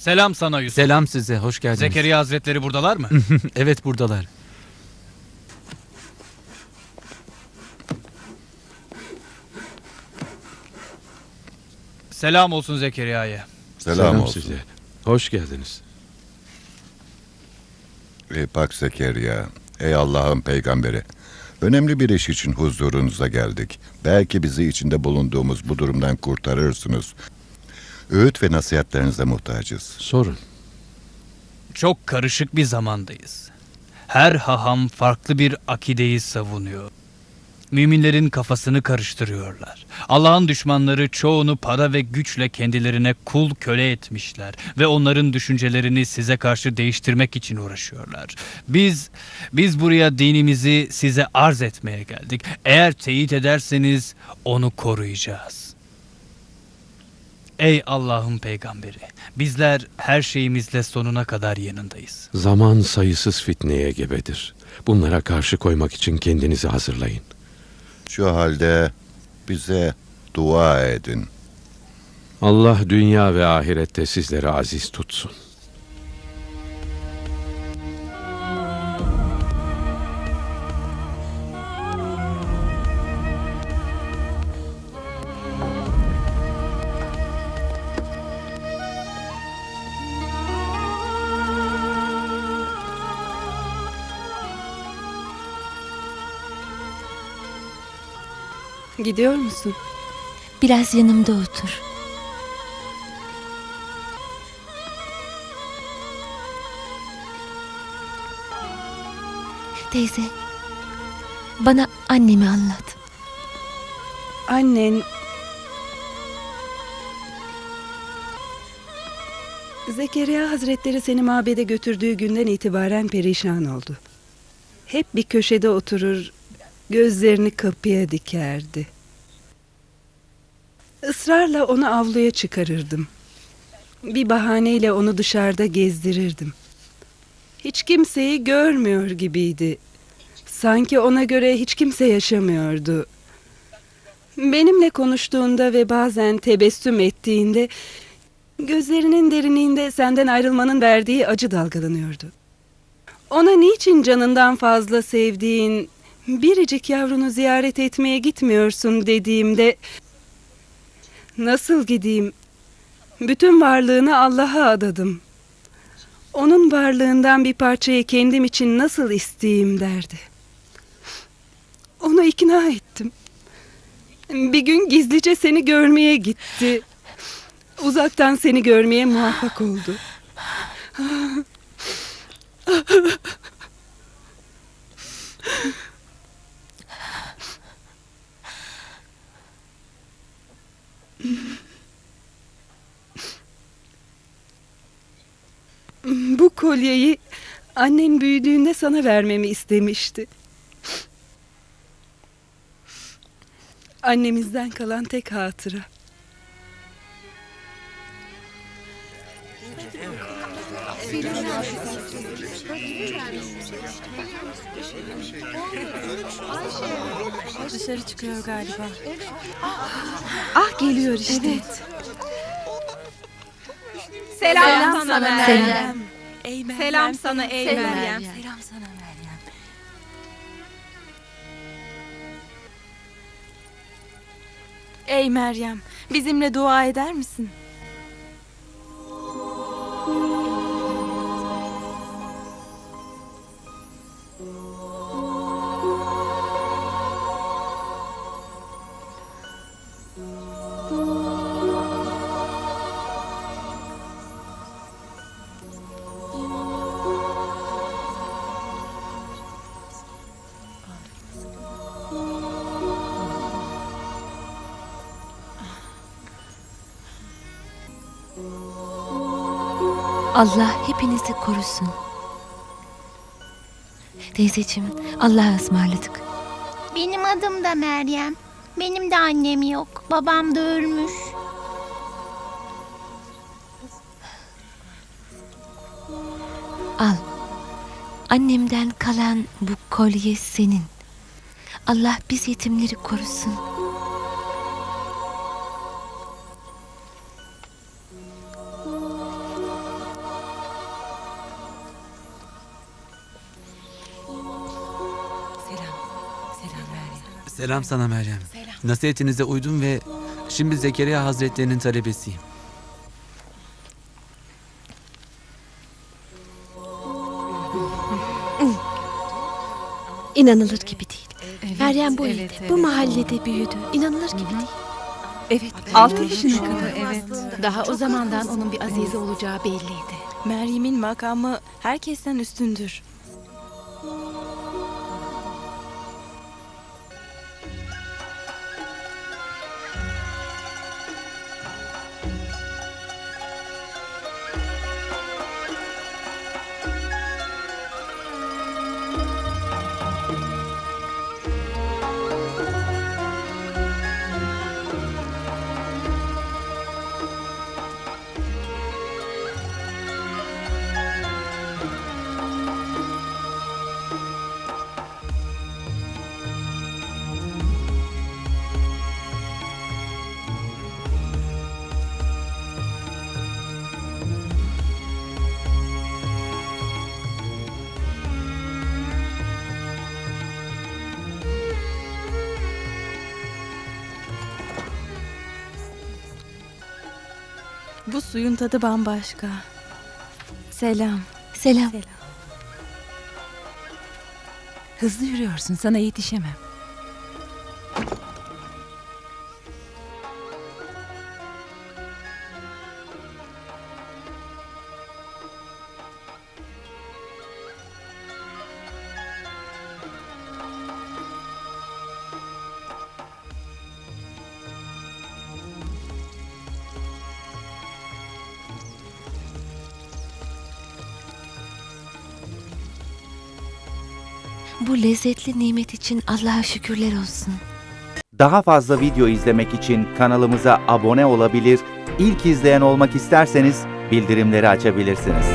Selam sana Yusuf. Selam size, hoş geldiniz. Zekeriya Hazretleri buradalar mı? evet buradalar. Selam olsun Zekeriya'ya. Selam, olsun. size. Hoş geldiniz. Ey pak Zekeriya, ey Allah'ın peygamberi. Önemli bir iş için huzurunuza geldik. Belki bizi içinde bulunduğumuz bu durumdan kurtarırsınız. Öğüt ve nasihatlerinize muhtacız. Sorun. Çok karışık bir zamandayız. Her haham farklı bir akideyi savunuyor. Müminlerin kafasını karıştırıyorlar. Allah'ın düşmanları çoğunu para ve güçle kendilerine kul köle etmişler ve onların düşüncelerini size karşı değiştirmek için uğraşıyorlar. Biz biz buraya dinimizi size arz etmeye geldik. Eğer teyit ederseniz onu koruyacağız. Ey Allah'ın peygamberi, bizler her şeyimizle sonuna kadar yanındayız. Zaman sayısız fitneye gebedir. Bunlara karşı koymak için kendinizi hazırlayın. Şu halde bize dua edin. Allah dünya ve ahirette sizleri aziz tutsun. Gidiyor musun? Biraz yanımda otur. Teyze, bana annemi anlat. Annen... Zekeriya Hazretleri seni mabede götürdüğü günden itibaren perişan oldu. Hep bir köşede oturur, gözlerini kapıya dikerdi. Israrla onu avluya çıkarırdım. Bir bahaneyle onu dışarıda gezdirirdim. Hiç kimseyi görmüyor gibiydi. Sanki ona göre hiç kimse yaşamıyordu. Benimle konuştuğunda ve bazen tebessüm ettiğinde gözlerinin derinliğinde senden ayrılmanın verdiği acı dalgalanıyordu. Ona niçin canından fazla sevdiğin biricik yavrunu ziyaret etmeye gitmiyorsun dediğimde nasıl gideyim? Bütün varlığını Allah'a adadım. Onun varlığından bir parçayı kendim için nasıl isteyeyim derdi. Onu ikna ettim. Bir gün gizlice seni görmeye gitti. Uzaktan seni görmeye muvaffak oldu. Bu kolyeyi annen büyüdüğünde sana vermemi istemişti. Annemizden kalan tek hatıra. Dışarı çıkıyor galiba. Ah geliyor işte. Selam, sana Meryem. Selam. Ey Meryem. Selam sana ey Selam. Meryem. Selam sana Meryem. Ey Meryem, bizimle dua eder misin? Allah hepinizi korusun. Teyzeciğim, Allah'a ısmarladık. Benim adım da Meryem. Benim de annem yok. Babam da ölmüş. Al. Annemden kalan bu kolye senin. Allah biz yetimleri korusun. Selam sana Meryem. Nasihatinize uydum ve şimdi Zekeriya Hazretlerinin talebesiyim. İnanılır gibi değil. Meryem bu evde, bu mahallede büyüdü. İnanılır gibi değil. Evet. Altı yaşına kadar. Evet. Daha o zamandan onun bir azize olacağı belliydi. Meryem'in makamı herkesten üstündür. Bu suyun tadı bambaşka. Selam. Selam. Hızlı yürüyorsun sana yetişemem. Bu lezzetli nimet için Allah'a şükürler olsun. Daha fazla video izlemek için kanalımıza abone olabilir, ilk izleyen olmak isterseniz bildirimleri açabilirsiniz.